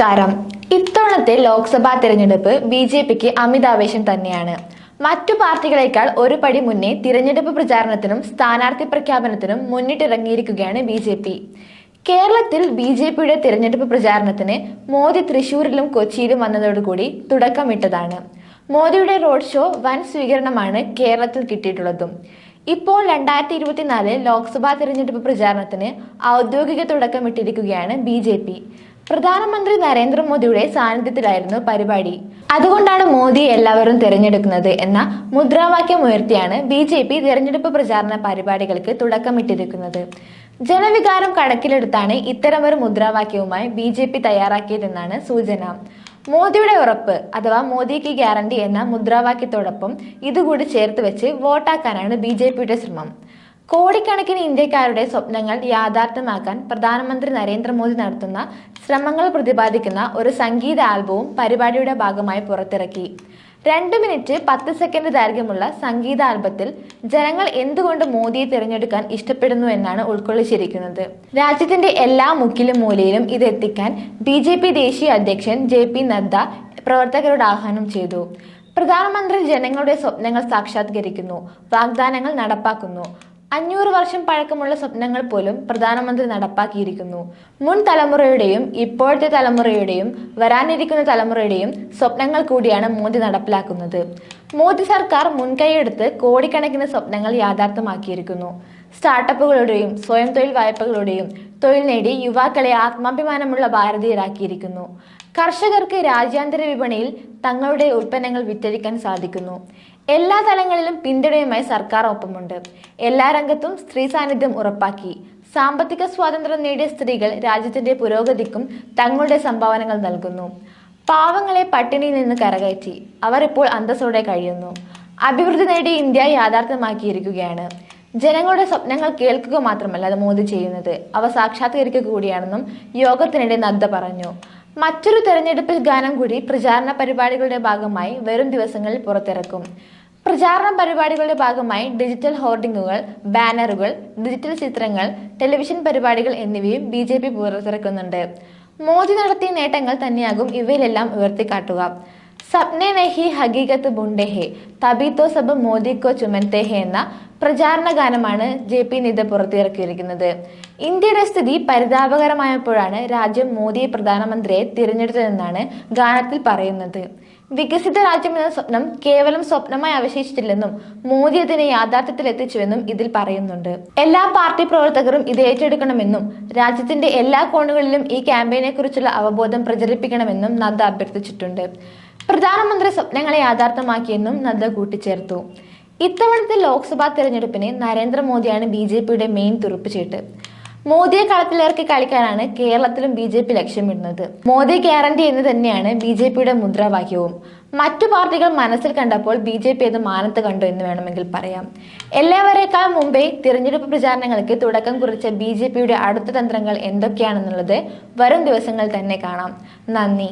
നമസ്കാരം. ഇത്തവണത്തെ ലോക്സഭാ തിരഞ്ഞെടുപ്പ് ബി ജെ പിക്ക് അമിതാവേശം തന്നെയാണ്. മറ്റു പാർട്ടികളെക്കാൾ ഒരു പടി മുന്നേ തിരഞ്ഞെടുപ്പ് പ്രചാരണത്തിനും സ്ഥാനാർത്ഥി പ്രഖ്യാപനത്തിനും മുന്നിട്ടിറങ്ങിയിരിക്കുകയാണ് ബി ജെ പി. കേരളത്തിൽ ബി ജെ പിയുടെ തിരഞ്ഞെടുപ്പ് പ്രചാരണത്തിന് മോദി തൃശൂരിലും കൊച്ചിയിലും വന്നതോടുകൂടി തുടക്കമിട്ടതാണ്. മോദിയുടെ റോഡ് ഷോ വൻ സ്വീകരണമാണ് കേരളത്തിൽ കിട്ടിയിട്ടുള്ളതും. ഇപ്പോൾ രണ്ടായിരത്തി ഇരുപത്തിനാല് ലോക്സഭാ തിരഞ്ഞെടുപ്പ് പ്രചാരണത്തിന് ഔദ്യോഗിക തുടക്കമിട്ടിരിക്കുകയാണ് ബി ജെ പി. പ്രധാനമന്ത്രി നരേന്ദ്രമോദിയുടെ സാന്നിധ്യത്തിലായിരുന്നു പരിപാടി. അതുകൊണ്ടാണ് മോദിയെ എല്ലാവരും തിരഞ്ഞെടുക്കുന്നത് എന്ന മുദ്രാവാക്യം ഉയർത്തിയാണ് ബി ജെ പി തിരഞ്ഞെടുപ്പ് പ്രചാരണ പരിപാടികൾക്ക് തുടക്കമിട്ടിരിക്കുന്നത്. ജനവികാരം കണക്കിലെടുത്താണ് ഇത്തരമൊരു മുദ്രാവാക്യവുമായി ബി ജെ പി തയ്യാറാക്കിയതെന്നാണ് സൂചന. മോദിയുടെ ഉറപ്പ് അഥവാ മോദിക്ക് ഗ്യാരണ്ടി എന്ന മുദ്രാവാക്യത്തോടൊപ്പം ഇതുകൂടി ചേർത്ത് വെച്ച് വോട്ടാക്കാനാണ് ബി ജെ പിയുടെ ശ്രമം. കോടിക്കണക്കിന് ഇന്ത്യക്കാരുടെ സ്വപ്നങ്ങൾ യാഥാർത്ഥ്യമാക്കാൻ പ്രധാനമന്ത്രി നരേന്ദ്രമോദി നടത്തുന്ന ശ്രമങ്ങൾ പ്രതിപാദിക്കുന്ന ഒരു സംഗീത ആൽബവും പരിപാടിയുടെ ഭാഗമായി പുറത്തിറക്കി. രണ്ട് മിനിറ്റ് പത്ത് സെക്കൻഡ് ദൈർഘ്യമുള്ള സംഗീത ആൽബത്തിൽ ജനങ്ങൾ എന്തുകൊണ്ട് മോദിയെ തിരഞ്ഞെടുക്കാൻ ഇഷ്ടപ്പെടുന്നു എന്നാണ് ഉൾക്കൊള്ളിച്ചിരിക്കുന്നത്. രാജ്യത്തിന്റെ എല്ലാ മുക്കിലും മൂലയിലും ഇത് എത്തിക്കാൻ ബി ജെ പി ദേശീയ അധ്യക്ഷൻ ജെ പി നദ്ദ പ്രവർത്തകരോട് ആഹ്വാനം ചെയ്തു. പ്രധാനമന്ത്രി ജനങ്ങളുടെ സ്വപ്നങ്ങൾ സാക്ഷാത്കരിക്കുന്നു വാഗ്ദാനങ്ങൾ നടപ്പാക്കുന്നു. അഞ്ഞൂറ് വർഷം പഴക്കമുള്ള സ്വപ്നങ്ങൾ പോലും പ്രധാനമന്ത്രി നടപ്പാക്കിയിരിക്കുന്നു. മുൻ തലമുറയുടെയും ഇപ്പോഴത്തെ തലമുറയുടെയും വരാനിരിക്കുന്ന തലമുറയുടെയും സ്വപ്നങ്ങൾ കൂടിയാണ് മോദി നടപ്പിലാക്കുന്നത്. മോദി സർക്കാർ മുൻകൈയെടുത്ത് കോടിക്കണക്കിന് സ്വപ്നങ്ങൾ യാഥാർത്ഥ്യമാക്കിയിരിക്കുന്നു. സ്റ്റാർട്ടപ്പുകളുടെയും സ്വയം തൊഴിൽ വായ്പകളുടെയും തൊഴിൽ നേടി യുവാക്കളെ ആത്മാഭിമാനമുള്ള ഭാരതീയരാക്കിയിരിക്കുന്നു. കർഷകർക്ക് രാജ്യാന്തര വിപണിയിൽ തങ്ങളുടെ ഉൽപ്പന്നങ്ങൾ വിറ്റഴിക്കാൻ സാധിക്കുന്നു. എല്ലാ തലങ്ങളിലും പിന്തുണയുമായി സർക്കാർ ഒപ്പമുണ്ട്. എല്ലാ രംഗത്തും സ്ത്രീ സാന്നിധ്യം ഉറപ്പാക്കി. സാമ്പത്തിക സ്വാതന്ത്ര്യം നേടിയ സ്ത്രീകൾ രാജ്യത്തിന്റെ പുരോഗതിക്കും തങ്ങളുടെ സംഭാവനകൾ നൽകുന്നു. പാവങ്ങളെ പട്ടിണിയിൽ നിന്ന് കരകയറ്റി. അവർ ഇപ്പോൾ അന്തസ്സോടെ കഴിയുന്നു. അഭിവൃദ്ധി നേടിയ ഇന്ത്യ യാഥാർത്ഥ്യമാക്കിയിരിക്കുകയാണ്. ജനങ്ങളുടെ സ്വപ്നങ്ങൾ കേൾക്കുക മാത്രമല്ല അത് മോദി ചെയ്യുന്നത്. അവ സാക്ഷാത്കരിക്കുക കൂടിയാണെന്നും യോഗത്തിനിടെ നദ്ദ പറഞ്ഞു. മറ്റൊരു തെരഞ്ഞെടുപ്പിൽ ഗാനം കൂടി പ്രചാരണ പരിപാടികളുടെ ഭാഗമായി വരും ദിവസങ്ങളിൽ പുറത്തിറക്കും. പ്രചാരണ പരിപാടികളുടെ ഭാഗമായി ഡിജിറ്റൽ ഹോർഡിങ്ങുകൾ ബാനറുകൾ ഡിജിറ്റൽ ചിത്രങ്ങൾ ടെലിവിഷൻ പരിപാടികൾ എന്നിവയും ബി ജെ പി പുറത്തിറക്കുന്നുണ്ട്. മോദി നടത്തിയ നേട്ടങ്ങൾ തന്നെയാകും ഇവയിലെല്ലാം ഉയർത്തിക്കാട്ടുക. സപ്നെ നെഹി ഹഗീകത്ത് ബുണ്ടെഹെ തബീത്തോ സബ് മോദി കോ ചുമൻതേ ഹെ എന്ന പ്രചാരണ ഗാനമാണ് ജെ പി നിത പുറത്തിറക്കിയിരിക്കുന്നത്. ഇന്ത്യയുടെ സ്ഥിതി പരിതാപകരമായപ്പോഴാണ് രാജ്യം മോദിയെ പ്രധാനമന്ത്രിയെ തിരഞ്ഞെടുത്തതെന്നാണ് ഗാനത്തിൽ പറയുന്നത്. വികസിത രാജ്യം എന്ന സ്വപ്നം കേവലം സ്വപ്നമായി അവശേഷിച്ചില്ലെന്നും മോദി അതിനെ യാഥാർത്ഥ്യത്തിൽ എത്തിച്ചുവെന്നും ഇതിൽ പറയുന്നുണ്ട്. എല്ലാ പാർട്ടി പ്രവർത്തകരും ഇത് ഏറ്റെടുക്കണമെന്നും രാജ്യത്തിന്റെ എല്ലാ കോണുകളിലും ഈ ക്യാമ്പയിനെ കുറിച്ചുള്ള അവബോധം പ്രചരിപ്പിക്കണമെന്നും നദ്ദ അഭ്യർത്ഥിച്ചിട്ടുണ്ട്. പ്രധാനമന്ത്രി സ്വപ്നങ്ങളെ യാഥാർത്ഥ്യമാക്കിയെന്നും നദ്ദ കൂട്ടിച്ചേർത്തു. ഇത്തവണത്തെ ലോക്സഭാ തെരഞ്ഞെടുപ്പിനെ നരേന്ദ്രമോദിയാണ് ബി ജെ പിയുടെ മെയിൻ തുറുപ്പുചീട്ട് മോദിയെ കളത്തിലിറക്കി കളിക്കാനാണ് കേരളത്തിലും ബി ജെ പി ലക്ഷ്യമിടുന്നത്. മോദി ഗ്യാരണ്ടി എന്ന് തന്നെയാണ് ബി ജെ പിയുടെ മുദ്രാവാക്യവും. മറ്റു പാർട്ടികൾ മനസ്സിൽ കണ്ടപ്പോൾ ബി ജെ പി അത് മാനത്ത് കണ്ടു എന്ന് വേണമെങ്കിൽ പറയാം. എല്ലാവരേക്കാൾ മുമ്പേ തിരഞ്ഞെടുപ്പ് പ്രചാരണങ്ങൾക്ക് തുടക്കം കുറിച്ച ബി ജെ പിയുടെ അടുത്ത തന്ത്രങ്ങൾ എന്തൊക്കെയാണെന്നുള്ളത് വരും ദിവസങ്ങൾ തന്നെ കാണാം. നന്ദി.